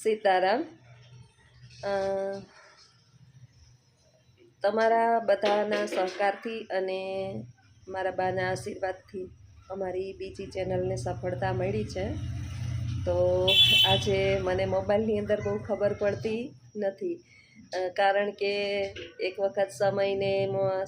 સીતારામ તમારા બધાના સહકારથી અને મારા બાના આશીર્વાદથી અમારી બીજી ચેનલને સફળતા મળી છે. તો આજે મને મોબાઈલની અંદર બહુ ખબર પડતી નથી કારણ કે એક વખત સમયને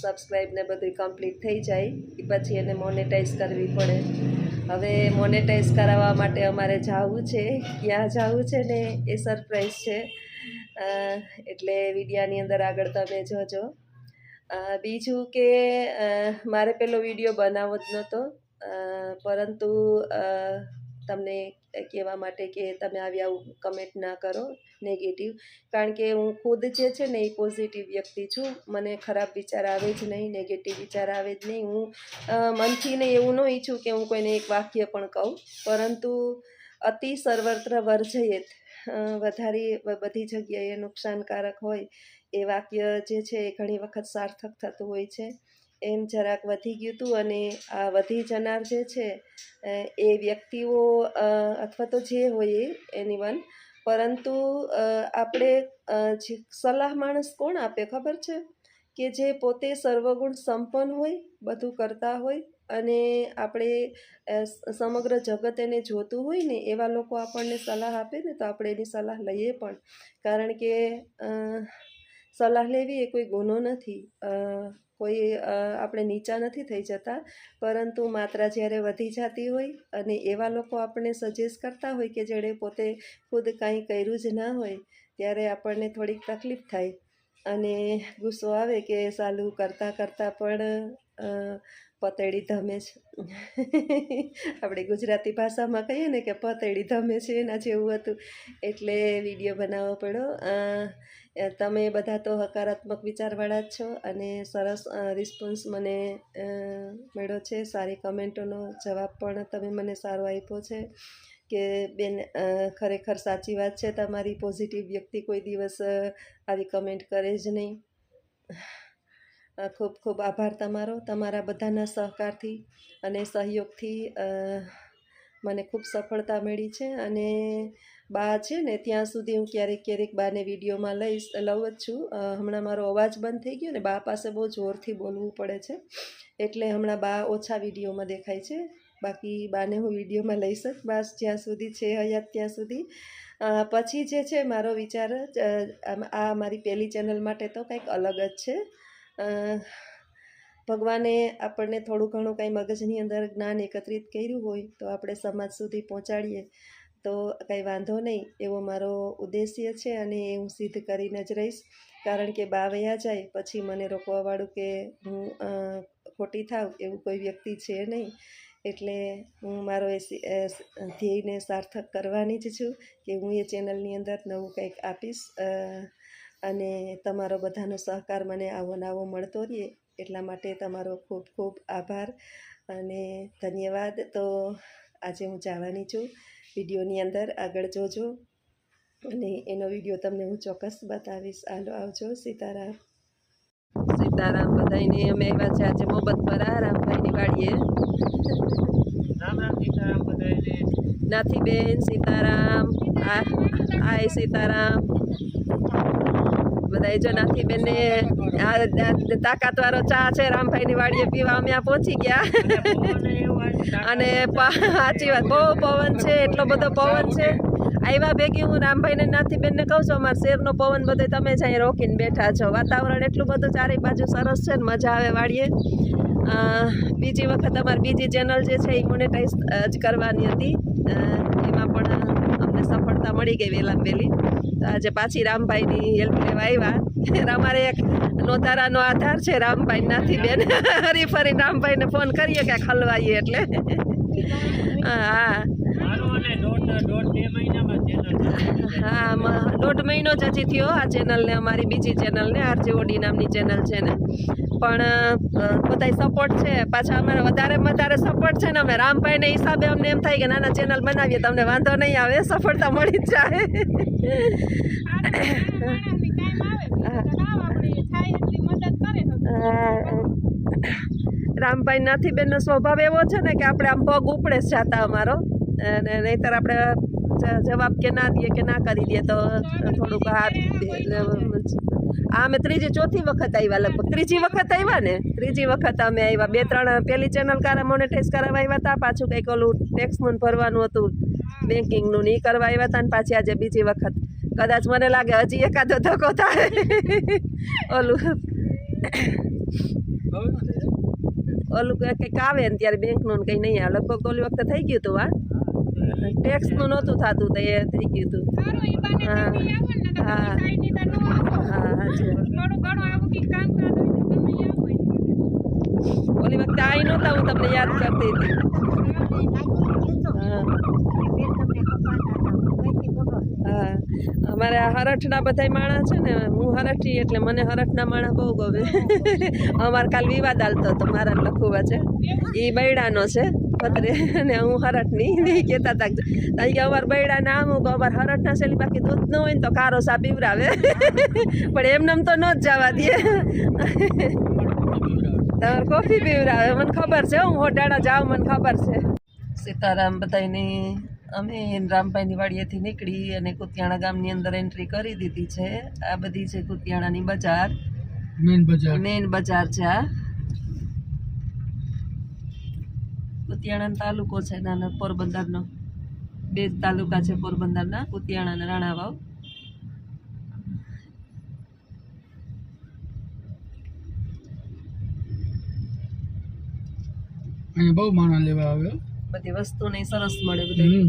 સબસ્ક્રાઈબ ને બધું કમ્પ્લીટ થઈ જાય પછી એને મોનેટાઈઝ કરવી પડે. હવે મોનેટાઈઝ કરાવવા માટે અમારે જવું છે. ક્યાં જવું છે ને એ સરપ્રાઈઝ છે. એટલે વિડીયાની અંદર આગળ તમે જોજો. બીજું કે મારે પેલો વીડિયો બનાવવો જ નહોતો. પરંતુ તમને કહેવા માટે કે તમે આવી આવું કમેન્ટ ના કરો નેગેટિવ કારણ કે હું ખુદ જે છે ને એ પોઝિટિવ વ્યક્તિ છું. મને ખરાબ વિચાર આવે જ નહીં નેગેટિવ વિચાર આવે જ નહીં. હું મનથી ને એવું ન ઈચ્છું કે હું કોઈને એક વાક્ય પણ કહું. પરંતુ અતિ સર્વત્ર વર્જયેત વધારે બધી જગ્યાએ નુકસાનકારક હોય એ વાક્ય જે છે એ ઘણી વખત સાર્થક થતું હોય છે. એમ જરાક વધી ગયું હતું અને આ વધી જનાર જે છે એ વ્યક્તિઓ અથવા તો જે હોય એની વન પરંતુ આપણે સલાહ માણસ કોણ આપે ખબર છે? કે જે પોતે સર્વગુણ સંપન્ન હોય, બધું કરતા હોય અને આપણે સમગ્ર જગત એને જોતું હોય ને, એવા લોકો આપણને સલાહ આપે ને, તો આપણે એની સલાહ લઈએ પણ. કારણ કે સલાહ લેવી એ કોઈ ગુનો નથી. કોઈ આપણે નીચા નથી થઈ જતા, પરંતુ માત્રા જ્યારે વધી જતી હોય અને એવા લોકો આપણને સજેસ્ટ કરતા હોય કે જેણે પોતે ખુદ કાંઈ કર્યું જ ના હોય, ત્યારે આપણને થોડીક તકલીફ થાય. અને ગુસ્સો આવે કે સાલું કરતાં કરતાં પણ પતેડી ધમે છે. આપણે ગુજરાતી ભાષામાં કહીએ ને કે પતેડી ધમે છે એના જેવું હતું. એટલે વીડિયો બનાવવો પડ્યો. તમે બધા તો હકારાત્મક વિચારવાળા જ છો અને સરસ રિસ્પોન્સ મને મળ્યો છે. સારી કમેન્ટોનો જવાબ પણ તમે મને સારો આપ્યો છે કે બેન ખરેખર સાચી વાત છે. તમારી પોઝિટિવ વ્યક્તિ કોઈ દિવસ આવી કમેન્ટ કરે જ નહીં. ખૂબ ખૂબ આભાર તમારો, તમારા બધાના સહકારથી અને સહયોગથી મને ખૂબ સફળતા મળી છે અને બા છે ને ત્યાં સુધી હું ક્યારેક ક્યારેક બાને વિડીયોમાં લઈશ, લઉં જ છું. હમણાં મારો અવાજ બંધ થઈ ગયો ને બા પાસે બહુ જોરથી બોલવું પડે છે. એટલે હમણાં બા ઓછા વિડીયોમાં દેખાય છે. બાકી બાને હું વિડીયોમાં લઈશ જ બસ જ્યાં સુધી છે હયાત ત્યાં સુધી. પછી જે છે મારો વિચાર આ મારી પહેલી ચેનલ માટે તો કંઈક અલગ જ છે. ભગવાને આપણને થોડું ઘણું કાંઈ મગજની અંદર જ્ઞાન એકત્રિત કર્યું હોય તો આપણે સમાજ સુધી પહોંચાડીએ, તો કંઈ વાંધો નહીં. એવો મારો ઉદ્દેશ્ય છે અને એ હું સિદ્ધ કરીને જ રહીશ. કારણ કે બા વયા જાય, પછી મને રોકવાવાળું કે હું ખોટી થાવ એવું કોઈ વ્યક્તિ છે નહીં. એટલે હું મારો એ ધ્યેયને સાર્થક કરવાની જ છું કે હું એ ચેનલની અંદર નવું કંઈક આપીશ. અને તમારો બધાનો સહકાર મને આવો નવો મળતો રહે એટલા માટે તમારો ખૂબ ખૂબ આભાર અને ધન્યવાદ. તો આજે હું જવાની છું વિડીયોની અંદર. આગળ જોજો અને એનો વીડિયો તમને હું ચોક્કસ બતાવીશ. હાલો આવજો સીતારામ. સીતારામ બધાને અમે આવ્યા છે આજે મોબત પર રામભાઈની વાડીએ. રામ રામ સીતારામ બધાને નાથી બેન સીતારામ. આ આય સીતારામ. બધા જો નાથી બેન તાકાત વાળો ચા છે, રામભાઈની વાડીએ પીવા અમે પહોંચી ગયા. અને સાચી વાત, બહુ પવન છે, એટલો બધો પવન છે. આવ્યા ભેગી હું રામભાઈને નાથી બેનને કહું છું, અમારા શેરનો પવન બધો તમે જ અહીં રોકીને બેઠા છો. વાતાવરણ એટલું બધું ચારે બાજુ સરસ છે ને મજા આવે વાડીએ. બીજી વખત અમારી બીજી ચેનલ જે છે એ મોનેટાઈઝ જ કરવાની હતી. એમાં પણ અમને સફળતા મળી ગઈ વહેલા વહેલી આજે પાછી રામભાઈની હેલ્પ લેવા આવ્યા અમારે એક નોતારાનો આધાર છે, રામભાઈ નાથી બેન. હરી ફરી રામભાઈને ફોન કરીએ કે ખલવાઈએ એટલે. હા મારો અને દોઢ દોઢ બે મહિનામાં ચેનલ હા દોઢ મહિનો જ હજી થયો આ ચેનલને, અમારી બીજી ચેનલને આરજેઓડી નામની ચેનલ છે ને. પણ બધાય સપોર્ટ છે. પાછા અમારે વધારે વધારે સપોર્ટ છે ને, અમે રામભાઈને હિસાબે અમને એમ થાય કે નાના ચેનલ બનાવીએ, તમને વાંધો નહીં આવે, સફળતા મળી જાય. રામભાઈ નાથી બેનનો સ્વભાવ એવો છે ને કે આપણે આમ પગ ઉપડે જ જાતા અમારો. અને નહીતર આપણે જવાબ કે ના દે કે ના કરી દે તો થોડુંક આ અમે ત્રીજી ચોથી વખત આવ્યા લગભગ ત્રીજી વખત આવ્યા ને ત્રીજી વખત અમે આવ્યા બે ત્રણ પેલી ચેનલ કારા મોનેટાઈઝ કરાવવા આવ્યા હતા પાછું કંઈક ઓલું ટેક્સનું ભરવાનું હતું બેન્કિંગનું ને એ કરવા આવ્યા હતા ને પાછી આજે બીજી વખત. કદાચ મને લાગે હજી એકાદો ધક્કો થાય. ઓલું ઓલું કંઈક કંઈક આવે ને ત્યારે બેંકનું કંઈ નહીં આવે. લગભગ ઓલી વખતે થઈ ગયું હતું આ ટેક્સનું નહોતું થતું તો. એ થઈ ગયું હતું આવો ને ન આવો. આવું આવો. ઓલી વખતે આઈ નહોતા હું તમને યાદ કરતી હતી. અમારે આ હરઠના બધાય માણસ છે ને હું હરઠી એટલે મને હરઠના માણસ બહુ ગમે. અમારે કાલ વિવાદ હાલતો હતો મારા લખુવા છે. એ બૈડાનો છે. પતરે અને હું હરટની નહીં કહેતા હતા. કે અહીં કે અમારે બૈડા ના અમુક અમારે હરઠના શેલી બાકી દૂધ ન હોય ને તો કારો સા પીવરાવે. પણ એમને તો ન જ જવા દે. તમારે કોફી પીવરાવે? મને ખબર છે હું હોટાડા જાઉં મને ખબર છે. સીતારામ બધાની અમે રામભાઈની વાડીએથી નીકળી અને કુતિયાણા ગામની અંદર એન્ટ્રી કરી દીધી છે. આ બધી છે કુતિયાણાની બજાર. મેન બજાર. મેઇન બજાર છે આ. કુતિયાણા તાલુકો છે નાના પોરબંદરનો. બે તાલુકા છે પોરબંદરના કુતિયાણા અને રાણાવાવ. અહીંયા બહુ માણસ લેવા આવ્યો. બધી વસ્તુ ને સરસ મળે બધી.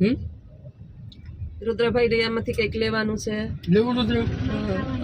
હમ. રુદ્રભાઈ ડૈયામાંથી કંઈક લેવાનું છે? લેવું નથી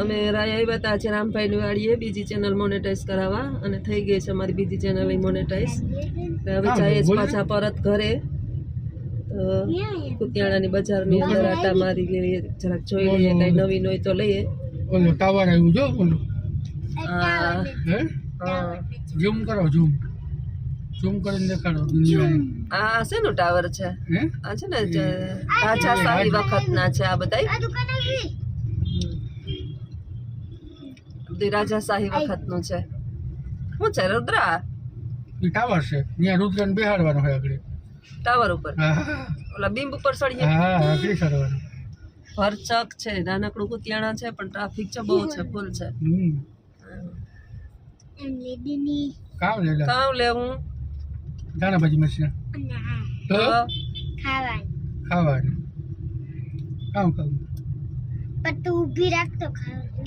અમે રાય આવ્યા હતા આજે રામભાઈની વાડીએ બીજી ચેનલ મોનેટાઈઝ કરાવવા અને થઈ ગઈ છે અમારી બીજી ચેનલ મોનેટાઈઝ હવે જઈએ જ પાછા પરત ઘરે. તો કુતિયાણાની બજારની અંદર આટા મારી લઈએ જરાક જોઈ લઈએ કંઈ નવીન હોય તો લઈએ. ઓલો ટાવર આવ્યું જો ઓલું. આ, હા. ઝૂમ કરો ઝૂમ. ઝૂમ કરીને દેખાડો આ શેનું ટાવર છે? આ છે ને રાજા શાહી વખતના છે આ બધા બધી સાહી શાહી વખતનું છે. શું છે રુદ્રા? એ ટાવર છે. ત્યાં રુદ્રને બેહાડવાનો હોય આગળ. ટાવર ઉપર? ઓલા બિંબ ઉપર ચડીએ? હા આગળ ચડવાનું. ભરચક છે નાનકડું કુતિયાણા છે પણ ટ્રાફિક છે બહુ છે ફૂલ છે. કામ કામ લેલા કામ લેવું દાણા ભાજી મશીન તો તો ખાવાનું કામ કામ ઊભી રાખતો ખાવા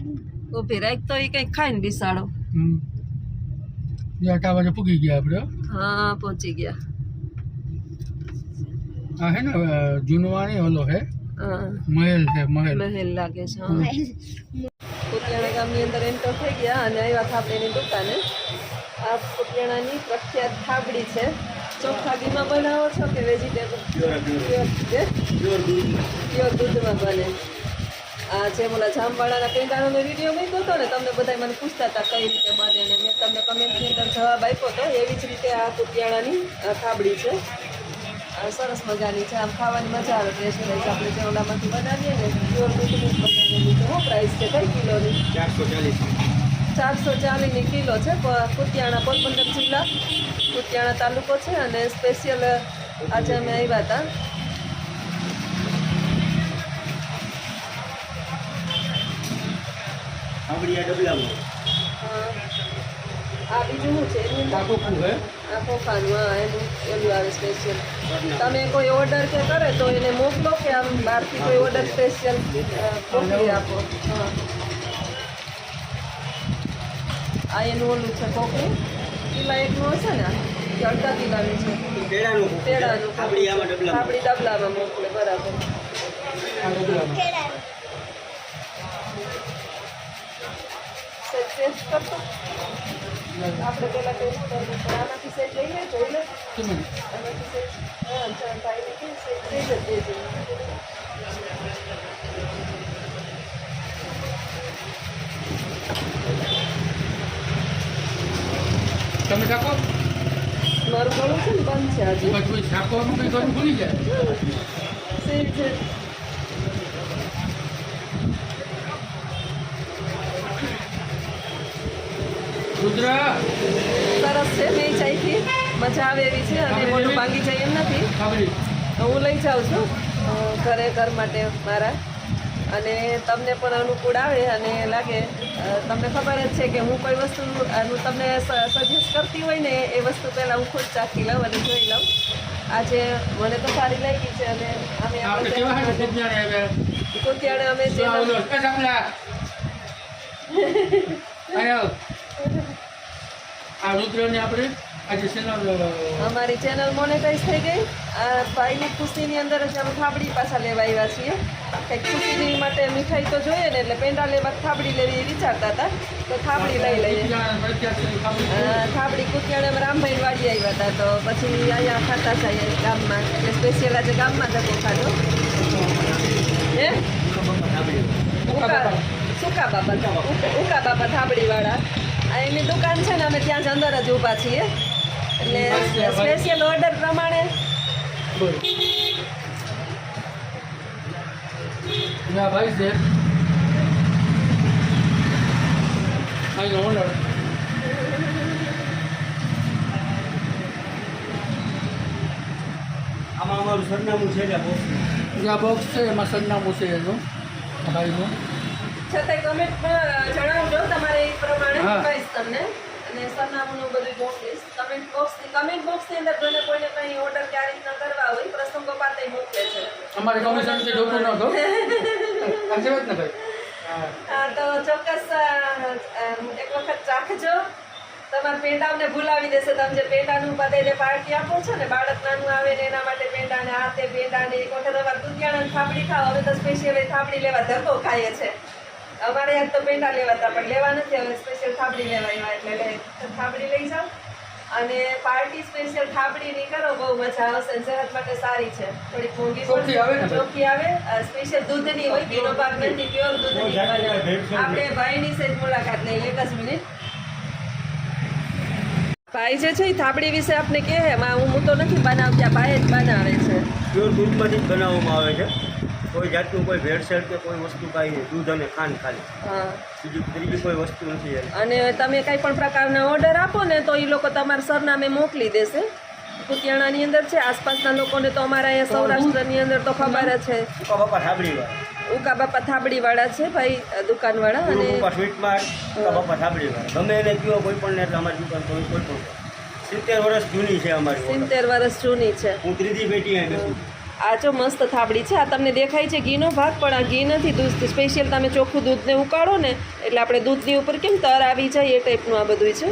ઊભી રાખ તો એ કંઈક ખાઈને બિસાડો. હમ. ત્યાં ટાવરે પૂગી ગયા આપણે હો. હા પહોંચી ગયા. આ હે ને અ, જૂનવાણી ઓલો હે? હા. મહેલ છે મહેલ. મહેલ લાગે છે હા. કુતિયાણા ગામની અંદર એન્ટર થઈ ગયા અને આવ્યા થાબડીની દુકાને. આ કુતિયાણાની પ્રખ્યાત થાબડી છે. ચોખ્ખા ઘીમાં બનાવો છો કે વેજીટેબલ પ્યોર દૂધમાં બને. આ જે ઓલા જામવાળાના પેંડાનો મેં વીડિયો મૂક્યો હતો ને તમને બધા મને પૂછતા હતા કઈ રીતે બને ને મેં તમને કમેન્ટની અંદર જવાબ આપ્યો હતો એવી જ રીતે આ કુટિયાણાની થાબડી છે. સરસ મજાની છે આમ ખાવાની મજા આવે ટેસ્ટ વાઇઝ આપણે જે ઓલામાંથી બનાવીએ ને પ્યોર દૂધની બનાવેલી છે શું પ્રાઇસ છે? કઈ કિલોની? ચારસો ચાલીસ. ચારસો ચાલીસની કિલો છે કુતિયાણા પોરબંદર જિલ્લા કુતિયાણા તાલુકો છે અને સ્પેશિયલ આજે અમે આવ્યા હતા. આ બીજું શું છે? એની? અંદર કાકોકું આ ખોખાનું હા એનું એનું આવે સ્પેશિયલ તમે કોઈ ઓર્ડર કે કરે તો એને મોકલો કે આમ બહારથી કોઈ ઓર્ડર સ્પેશિયલ મોકલી આપો. હા. આ એનું ઓલું છે કોકરી કિલા એકનું હશે ને કે અડધા કિલાનું છે. પેડાનું આપણી ડબલામાં. મોકલે બરાબર. સેજ ટેસ્ટ કરતો. આપણે પહેલાં ટેસ્ટ કરવું પણ આમાંથી સેટ લઈ લે જોઈ લે. આનાથી સેજ હા ચાલ ભાઈ લઈ સેજ સેજ તમે શાકો? મારું ગળું છે ને બંધ છે હજી પછી શાકોનું કંઈ ગળું ભૂલી જાય. છે. સરસ છે મેં ચાઈથી મજા આવે એવી છે અને મોટું ભાંગી જાય એમ નથી. તો હું લઈ જાઉં છું. ઘરે ઘર માટે મારા. અને તમને પણ અનુકૂળ આવે અને લાગે તમને ખબર જ છે કે હું કોઈ વસ્તુ હું તમને સજેસ્ટ કરતી હોય ને એ વસ્તુ પહેલાં હું ખુદ ચાખી લઉં અને જોઈ લઉં. આજે મને તો સારી લાગી છે અને અમે કુતિયાણે અમે આ. રુદ્રને આપણે? અમારી ચેનલ મોનેટાઈઝ થઈ ગઈ આ ભાઈની ખુશીની અંદર જ અમે થાબડી પાછા લેવા આવ્યા છીએ કંઈક ખુશીની માટે મીઠાઈ તો જોઈએ ને એટલે પેંડા લેવા થાબડી લેવી વિચારતા હતા તો થાબડી લઈ લઈએ અ, થાબડી કુતિયાણે અમે રામભાઈ વાડી આવ્યા હતા તો પછી અહીંયા ખાતા જઈએ ગામમાં એટલે સ્પેશિયલ આજે ગામમાં જતો ખાધો હે ઉકા સુકા બાપા ઉકા- ઉકા બાપા થાબડીવાળા આ એની દુકાન છે ને અમે ત્યાં જ અંદર જ ઊભા છીએ એટલે સ્પેશિયલ ઓર્ડર પ્રમાણે. ભાઈ છે. અહીંનો ઓનર આમાં અમારું સરનામું છે ને બોક્સ આ બોક્સ છે એમાં સરનામું છે એનું ભાઈનું. છતાંય કમેન્ટમાં જણાવજો તમારે એ પ્રમાણે. તમને. અને સરનામું બધું મોકલીશ કમેન્ટ બોક્સ કમેન્ટ બોક્સની અંદર કોઈને કોઈને કંઈ ઓર્ડર ક્યારે રીતના કરવા હોય પ્રસંગો પાતે મોકલે છે અમારે કમિશનથી જોતું નહોતું સાચી વાત ને ભાઈ? તો ચોક્કસ એક વખત ચાખજો તમારા પેંડાઓને ભૂલાવી દેશે. તમે જે પેંડાનું બધાને પાર્ટી આપો છો ને બાળક નાનું આવે ને એના માટે પેંડાને આ તે પેંડાને એક વખત અમારે દુધિયાણા થાબડી ખાવ હવે તો સ્પેશિયલ થાબડી લેવા ધક્કો ખાઈએ છે. અમારે યાદ તો પેંડા લેવાતા પણ લેવા નથી. હવે સ્પેશિયલ થાબડી લેવા એવા એટલે થાબડી લઈ જાઓ. અને પાર્ટી સ્પેશિયલ થાબડીની કરો બહુ મજા આવશે સેહત માટે સારી છે. થોડીક મોંઘી ચોખ્ખી આવે ચોખ્ખી આવે. સ્પેશિયલ દૂધની હોય ઘીનો પાક નથી પ્યોર દૂધની આપણે ભાઈની સેજ મુલાકાત લઈએ એક જ મિનિટ. ભાઈ જે છે એ થાબડી વિશે આપને કહે હું હું તો નથી બનાવતી આ ભાઈ જ બનાવે છે. પ્યોર દૂધમાંથી જ બનાવવામાં આવે છે. કોઈ જાતનું કોઈ ભેળસેળ કે કોઈ વસ્તુ કાંઈ નહીં દૂધ અને ખાંડ ખાલી. હા. બીજી ત્રીજી કોઈ વસ્તુ નથી અને તમે કંઈ પણ પ્રકારના ઓર્ડર આપો ને તો એ લોકો તમારા સરનામે મોકલી દેશે. કુતિયાણાની અંદર છે આસપાસના લોકોને તો અમારા અહીંયા સૌરાષ્ટ્રની અંદર તો ખબર જ છે. ઉકા બાપા થાબડી વાળા ઉકા બાપા થાબડીવાળા છે ભાઈ દુકાન દુકાનવાળા અને બાપા સ્વીટ માર્ટ ઉકા બાપા થાબડી વાળા ગમે એને કયો કોઈ પણ એટલે અમારી દુકાન તો કોઈ પણ સિત્તેર વર્ષ જૂની છે અમારી. સિત્તેર વર્ષ જૂની છે. હું ત્રીજી પેટી આવી છું. આ જો મસ્ત થાબડી છે. આ તમને દેખાય છે ઘીનો ભાગ, પણ આ ઘી નથી દૂધ સ્પેશિયલ તમે ચોખ્ખું દૂધને ઉકાળો ને, એટલે આપણે દૂધની ઉપર કેમ તર આવી જાય એ ટાઈપનું આ બધું છે.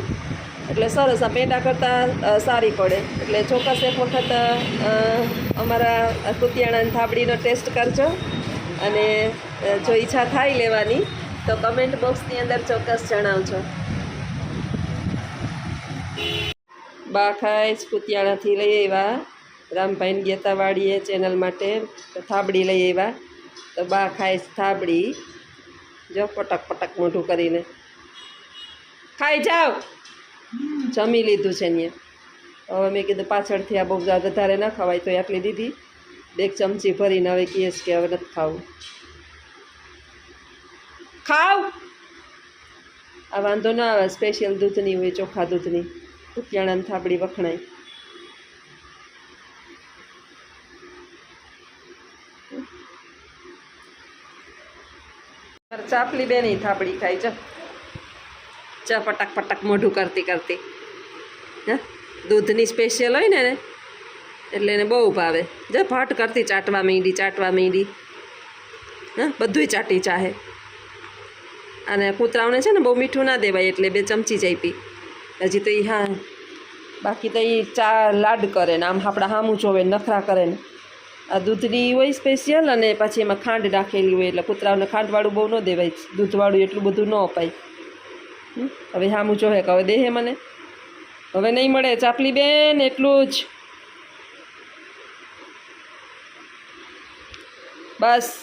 એટલે સરસ, આ પેંડા કરતાં સારી પડે. એટલે ચોક્કસ એક વખત અમારા કુતિયાણાની થાબડીનો ટેસ્ટ કરજો અને જો ઈચ્છા થાય લેવાની, તો કમેન્ટ બોક્સની અંદર ચોક્કસ જણાવજો. બા ખાઈશ કુતિયાણાથી લઈ આવ્યા. રામભાઈને ગેતાવાડીએ ચેનલ માટે થાબડી લઈ આવ્યા. તો બા ખાઈશ થાબડી. જો પટક પટક મોઢું કરીને. ખાઈ જાઓ. જમી લીધું છે ને હવે મેં કીધું પાછળથી આ બહુ વધારે ના ખવાય તો આટલી દીધી. બે ચમચી ભરીને હવે કહીએ કે હવે નથી ખાવું. ખાવ. આ વાંધો ના આવે સ્પેશિયલ દૂધની હોય ચોખ્ખા દૂધની. કુતિયાણાની થાબડી વખણાય. ચાપલી બેન થાબડી ખાઈ જા ચા પટક પટક મોઢું કરતી કરતી. હા? દૂધની સ્પેશિયલ હોય ને એટલે એને બહુ ભાવે. જો ફટ કરતી ચાટવા માંડી ચાટવા માંડી. હા? બધુંય ચાટી ચાહે. અને કૂતરાઓને છે ને બહુ મીઠું ના દેવાય એટલે બે ચમચી જ આપી. હજી તો એ હા, બાકી તો એ ચા લાડ કરે ને, આમ આપણા હામું જોવે નખરા કરે ને. આ દૂધની હોય સ્પેશિયલ અને પછી એમાં ખાંડ નાખેલી હોય એટલે કૂતરાઓને ખાંડવાળું બહુ ન દેવાય. દૂધવાળું એટલું બધું ન અપાય. હવે હવે સામું જોહે કે હવે દેહે મને. હવે નહીં મળે. ચાપલી બેન, એટલું જ. બસ.